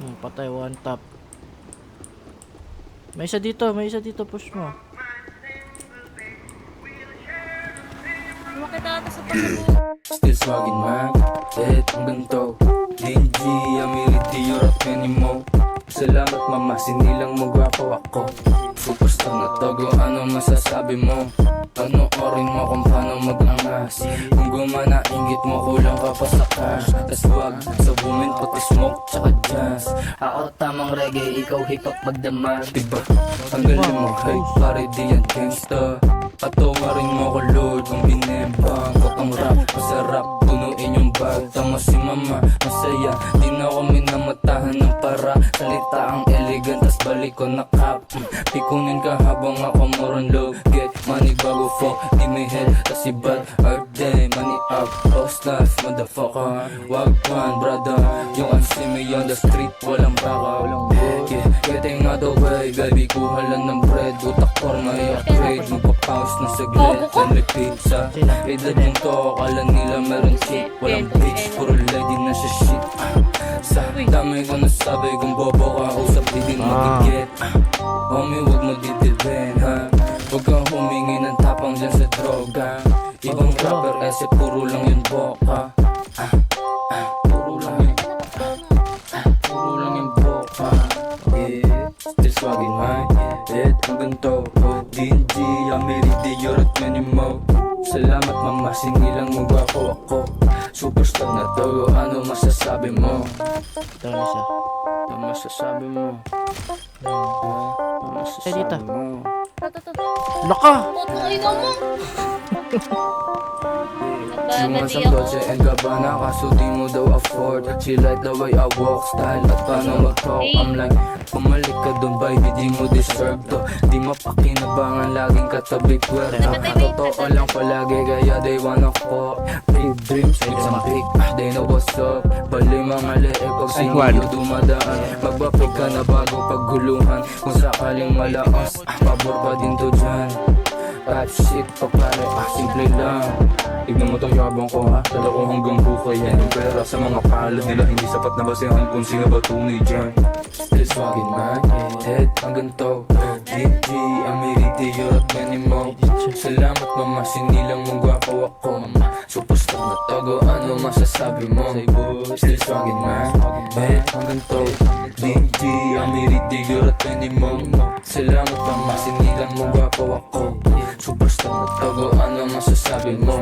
Hmm, patay, one tap. May isa dito, may isa dito, push mo. Makita ata sa pagkabuo. Still swaggin man Kahit hanggang to Dingy, Amiriti, Europe, Menimo Salamat mama, sinilang mo gwapo ako Superstar na togo, ano masasabi mo? Panoorin mo kung paano mag-angas Kung gumana, ingit mo, kulang ka pa sa cash Tas wag sa pati smoke, tsaka jazz Ako tamang reggae, ikaw hip-hop magdamag. Diba? Ang galing mo, hey, pare di yan gangsta. Patawarin mo ko Lord Kung binibang ko tong rap Masarap punuin yung bag. Tama si mama Masaya. Di na ako minamatahan ng para. Salita ang elegant Tas balik ko na cap Pikunin ka habang ako moron low. Get money bago fuck Di may head Tas ibad Motherfucker. Wag man brother. Yung I'm see me on the street Walang baka. Yeah Getting out the way Baby kuha lang ng bread. Utak or may upgrade Magpa-pause na saglit. Then repeat sa Edad yung to. Akala nila meron chick Walang bitch Puro lady na siya shit. Ah, Sa dami ko nasabi Kung bobo ka Usap di din magigit. Homie wag mo didibin ha? Huwag kang humingi ng tapang dyan sa droga. Ibang rapper ese puro lang yung boka. Ah, ah, Puro lang yung Puro lang yung boka Yeah, still swaggin man Yeah, hanggang to DNG, Ameridi, Yorot, Menimo Salamat mama, sinilang mo gwapo ako Superstar na to, ano masasabi mo? Ito na isa. Ano masasabi mo? Ano masasabi mo? Laka! Puto, ikaw mo. Sa ako. Dolce and Gabbana Kaso di mo daw afford. She like the way I walk Style at paano mag-talk? I'm like Pumalik ka dun ba Di mo deserve to. Di mapakinabangan Laging katabi kwerta Totoo lang palagi Kaya they wanna fuck. Big dreams Big some big ah, They know what's up. Bali mga leeg Pag siniyo dumadaan? Magbapig ka na bago pagguluhan Kung sakaling malaos ah, Pabor pa din to dyan Rap shit pa pare, ah simple lang. Tignan mo tong yabang ko ha? Dala ko hanggang buhay yan. Yung pera sa mga palad nila Hindi sapat na basehan kung sino ba tunay dyan. Still swaggin man Head hanggang to DG, Ameriti, Europe, Menimo Salamat mama, sinilang mo gwapo ako Superstar na togo, ano masasabi mo? Still swaggin man Head hanggang to DG, Ameriti, Europe, Menimo Salamat mama, sinilang mo gwapo ako Superstar na togo, ano masasabi mo?